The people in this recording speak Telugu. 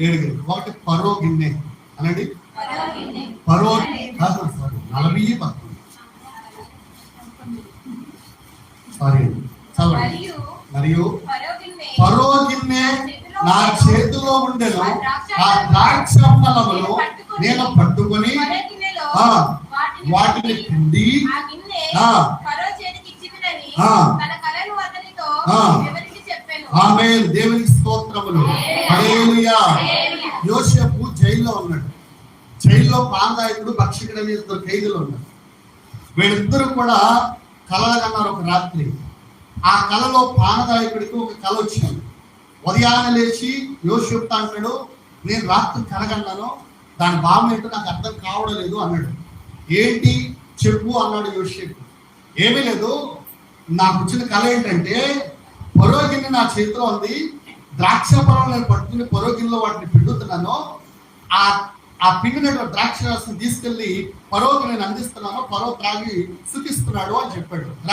ఏడుగురు ఒకటి పరో గిన్నె. అనండి. పరో కాదు, సారీ నలభై పదకొండు. సారీ. చదవండి. మరియు పరో గిన్నె నా చేతిలో ఉండెను. ఆ ద్రాక్ష ఫలములు నేను పట్టుకొని వాటిని పిండి ఆ ఆమె దేవునికి స్తోత్రములు. హల్లెలూయా. యోసేపు జైల్లో ఉన్నాడు. జైల్లో ప్రాంతాయకుడు భక్షకుడు అనే ఇద్దరు ఖైదులు ఉన్నారు. వీళ్ళిద్దరూ కూడా కలగన్నారు ఒక రాత్రి. ఆ కలలో పానదాయకుడికి ఒక కల వచ్చింది. ఉదయాన లేచి యోసేపు అంటాడు నేను రాత్రి కలగన్నాను. దాని భావం ఏంటో నాకు అర్థం కావడం లేదు అన్నాడు. ఏంటి చెప్పు అన్నాడు యోసేపు. ఏమీ లేదు. నాకు వచ్చిన కళ ఏంటంటే పొరోగిన్ని నా చేతిలో ఉంది ద్రాక్ష పొలం నేను పట్టుకుని పరోగిల్లో వాటిని పిండుతున్నాను. ఆ ఆ పిండిన ద్రాక్ష రసం తీసుకెళ్ళి పరోకి నేను అందిస్తున్నాను. పరో త్రాగి సుఖిస్తున్నాడు అని చెప్పాడు.